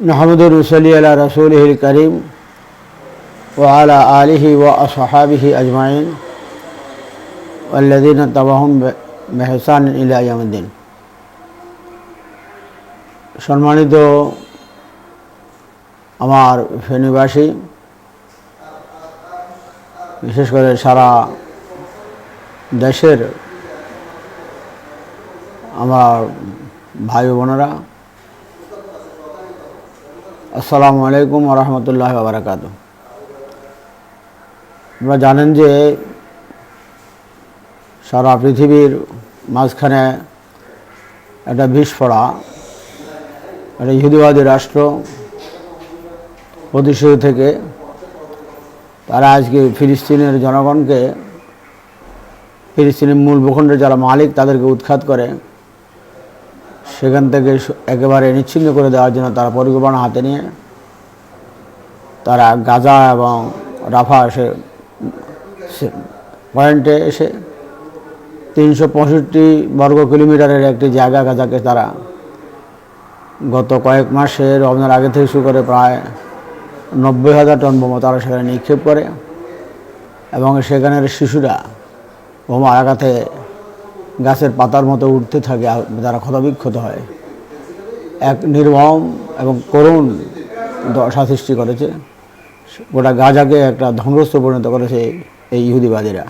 নাহমদুর রসলি আলা রসুল করিম ও আলা আলহি ও আসহাবিহি আজমাইন আল্লাদিন তাবাহম মেহসান ইলাইয়ামদ্দিন সম্মানিত আমার ফেনীবাসী বিশেষ করে সারা দেশের আমার ভাই বোনেরা আসসালামু আলাইকুম রহমতুল্লাহ বারাকাত আপনারা জানেন যে সারা পৃথিবীর মাঝখানে একটা বিস্ফোরা, একটা ইহুদিবাদী রাষ্ট্র প্রতিষ্ঠিত থেকে তারা আজকে ফিলিস্তিনের জনগণকে, ফিলিস্তিনের মূল ভূখণ্ডের যারা মালিক তাদেরকে উৎখাত করে। সেখান থেকে একেবারে নিচ্ছিন্ন করে দেওয়ার জন্য তারা পরিকল্পনা হাতে নিয়ে তারা গাজা এবং রাফা এসে পয়েন্টে এসে তিনশো পঁয়ষট্টি বর্গ কিলোমিটারের একটি জায়গা গাজাকে তারা গত কয়েক মাসে রমজান আগে থেকে শুরু করে প্রায় নব্বই হাজার টন বোমা তারা সেখানে নিক্ষেপ করে এবং সেখানের শিশুরা বোমা আঘাতে গাছের পাতার মতো উঠতে থাকে তারা ক্ষতবিক্ষত হয়। এক নির্মম এবং করুণ দশা সৃষ্টি করেছে। গোটা গাজাকে একটা ধ্বংসস্থ পরিণত করেছে এই ইহুদিবাদীরা।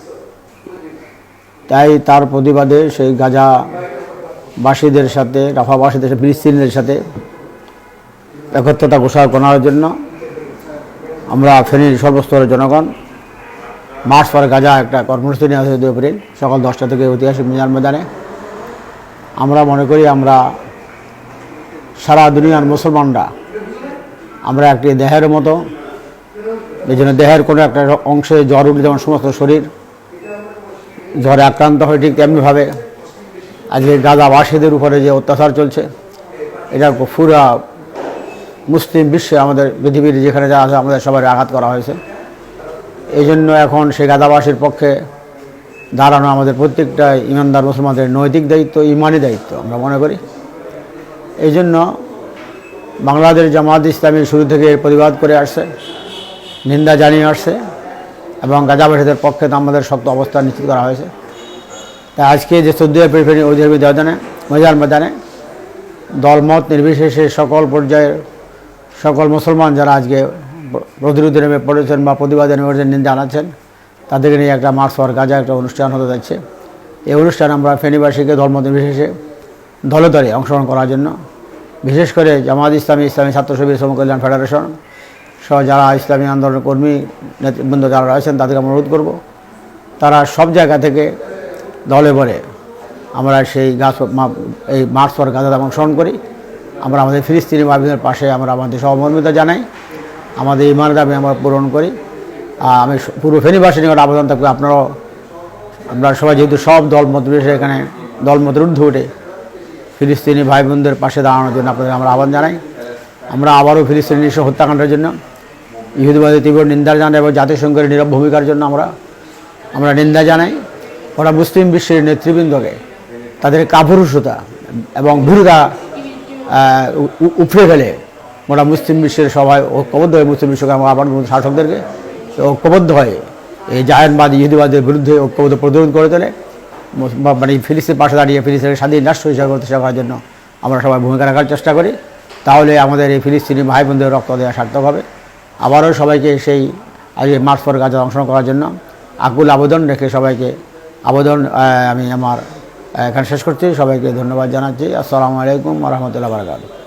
তাই তার প্রতিবাদে সেই গাজাবাসীদের সাথে, রাফাবাসীদের সাথে, ফিলিস্তিনদের সাথে একত্রতা ঘোষণা করার জন্য আমরা ফেনীর সর্বস্তরের জনগণ মার্চ পরে গাজা একটা কর্মসূচি নেওয়া হয়েছে দুই এপ্রিল, সকাল দশটা থেকে ঐতিহাসিক মিজান ময়দানে। আমরা মনে করি আমরা সারা দুনিয়ার মুসলমানরা, আমরা একটি দেহের মতো, এই জন্য দেহের কোনো একটা অংশে জ্বর উঠলে যেমন সমস্ত শরীর জ্বরে আক্রান্ত হয় ঠিক তেমনিভাবে আজকে গাজাবাসীদের উপরে যে অত্যাচার চলছে, এটা পুরা মুসলিম বিশ্বে আমাদের পৃথিবীর যেখানে যা আছে আমাদের সবাই আঘাত করা হয়েছে। এই জন্য এখন সেই গাদাবাসীর পক্ষে দাঁড়ানো আমাদের প্রত্যেকটা ইমানদার মুসলমানদের নৈতিক দায়িত্ব, ইমানি দায়িত্ব আমরা মনে করি। এই জন্য বাংলাদেশ জামাত ইসলামী শুরু থেকে প্রতিবাদ করে আসছে, নিন্দা জানিয়ে আসছে এবং গাজাবাসীদের পক্ষে তো আমাদের শক্ত অবস্থান নিশ্চিত করা হয়েছে। তাই আজকে যে চোদ্দ এপ্রিল ফেরি ঐতিহাসিক ময়দানে মজার ময়দানে দলমত নির্বিশেষে সকল পর্যায়ের সকল মুসলমান যারা আজকে প্রতিরোধে নেমে পড়েছেন বা প্রতিবাদে নেমে পড়েছেন জানাচ্ছেন। তাদেরকে নিয়ে একটা মার্চ ফর গাজা একটা অনুষ্ঠান হতে যাচ্ছে। এই অনুষ্ঠান আমরা ফেনীবাসীকে ধর্ম নির্বিশেষে দলে দলে অংশগ্রহণ করার জন্য। বিশেষ করে জামাত ইসলামী ইসলামী ছাত্র শিবির শ্রম কল্যাণ ফেডারেশন সহ যারা ইসলামী আন্দোলন কর্মী নেতৃবৃন্দ যারা রয়েছেন, তাদেরকে আমরা অনুরোধ করব, তারা সব জায়গা থেকে দলে বলে আমরা সেই গাছ এই মার্চ ফর গাজাতে অংশগ্রহণ করি। আমরা আমাদের ফিলিস্তিনি ভাবিদের পাশে আমরা আমাদের সহমর্মিতা জানাই। আমাদের ইমান দাবি আমরা পূরণ করি। আমি পুরো ফেনীবাসী নিকট আবেদন থাকবে, আপনারাও, আমরা সবাই যেহেতু সব দল মত এখানে, দল মতের ঊর্ধ্বে উঠে ফিলিস্তিনি ভাই বোনদের পাশে দাঁড়ানোর জন্য আপনাদের আমরা আহ্বান জানাই। আমরা আবারও ফিলিস্তিনি নিঃস্ব হত্যাকাণ্ডের জন্য ইহুদিবাদের তীব্র নিন্দা জানাই এবং জাতিসংঘের নীরব ভূমিকার জন্য আমরা আমরা নিন্দা জানাই। ওরা মুসলিম বিশ্বের নেতৃবৃন্দকে তাদের কাপুরুষতা এবং ভীরুতা উপড়ে ফেলে। মোটা মুসলিম বিশ্বের সবাই ঐক্যবদ্ধ হয়ে মুসলিম বিশ্বকে আমার আবার শাসকদেরকে ঐক্যবদ্ধ হয়ে এই জায়নবাদ ইহুদিবাদের বিরুদ্ধে ঐক্যবদ্ধ প্রতিরোধ করে তোলে। মানে ফিলিস্তিনের পাশে দাঁড়িয়ে ফিলিস্তিনের স্বাধীন রাষ্ট্র হিসাবে প্রতিষ্ঠা করার জন্য আমরা সবাই ভূমিকা রাখার চেষ্টা করি। তাহলে আমাদের এই ফিলিস্তিনি ভাই বোনদের রক্ত দেওয়া সার্থক হবে। আবারও সবাইকে সেই আজকে মার্চ পর কাজে অংশগ্রহণ করার জন্য আকুল আবেদন রেখে সবাইকে আবেদন আমি আমার এখানে শেষ করছি। সবাইকে ধন্যবাদ জানাচ্ছি। আসসালামু আলাইকুম রহমতুল্লাহ বারকাত